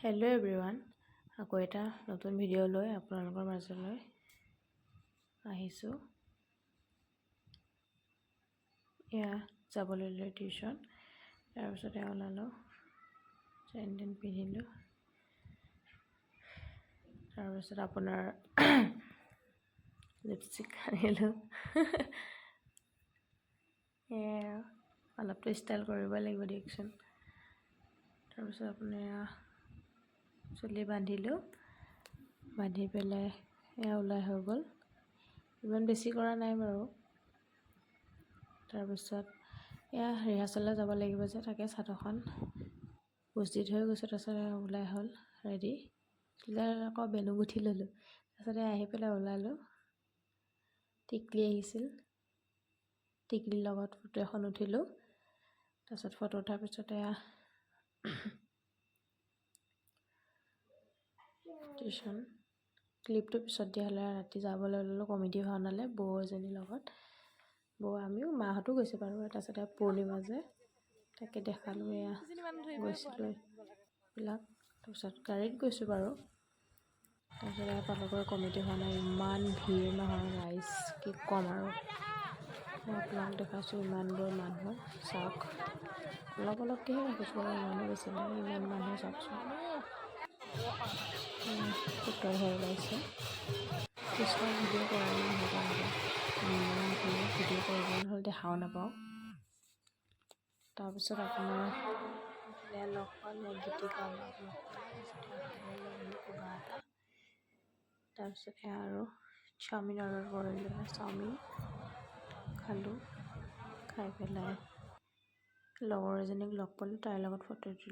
Hello everyone আকৌ এটা নতুন ভিডিঅ' লৈ আপোনালোকৰ মাজলৈ আহিছোঁ। এয়া যাবলৈ লৈ টিউশ্যন তাৰপিছতে ওলালোঁ চেইন টেইন পিন্ধিলোঁ। তাৰপিছত আপোনাৰ লিপষ্টিক সানিলোঁ এয়া আৰু অলপতো ষ্টাইল কৰিব লাগিব দিয়কচোন। তাৰপিছত আপোনাৰ চুলি বান্ধিলোঁ। বান্ধি পেলাই এয়া ওলাই হৈ গ'ল। ইমান বেছি কৰা নাই বাৰু। তাৰপিছত এয়া ৰিহাৰ্চেললৈ যাব লাগিব যে তাকে চাদৰখন দি থৈ গৈছোঁ তাৰপিছত ওলাই হ'ল ৰেডি আকৌ বেনু গুঠি ল'লোঁ। তাৰপিছতে আহি পেলাই ওলালোঁ। টিকলি আহিছিল। টিকলিৰ লগত ফটো এখন উঠিলোঁ। তাৰপিছত ফটো উঠাৰ পিছতে টিউশ্যন। ক্লিপটো পিছত দিয়া হ'লে ৰাতি যাবলৈ ওলালোঁ কমিটি ভাওনালৈ বৌ এজনীৰ লগত। বৌ আমিও মাহঁতো গৈছে বাৰু তাৰপিছতে পূৰ্ণিমা যে তাকে দেখালোঁ এয়া গৈছিলোঁ। এইবিলাক তাৰপিছত গাড়ীত গৈছোঁ বাৰু। তাৰপিছতে পালোগৈ কমিটি ভাওনা ইমান ভিৰ নহয় ৰাইজ কি ক'ম আৰু। মই আপোনাক দেখাইছোঁ ইমানবোৰ মানুহ চাওক। অলপ অলপকৈহে বাৰু ইমানো বেছি নাই ইমান মানুহ চাওকচোন। উত্তৰ হৈ ওলাইছে কৃষ্ণ ভিডিঅ' কৰা নাই সেইকাৰণে ভিডিঅ' কৰিব নহ'লে দেখাও নাপাওঁ তাৰপিছত আপোনাৰ লগ পালোঁ গীতিকা লগ এটা তাৰপিছত সেয়া আৰু চাওমিন অৰ্ডাৰ কৰিলোঁ চাওমিন খালোঁ খাই পেলাই লগৰ এজনীক লগ পালোঁ তাইৰ লগত ফটো উঠিলোঁ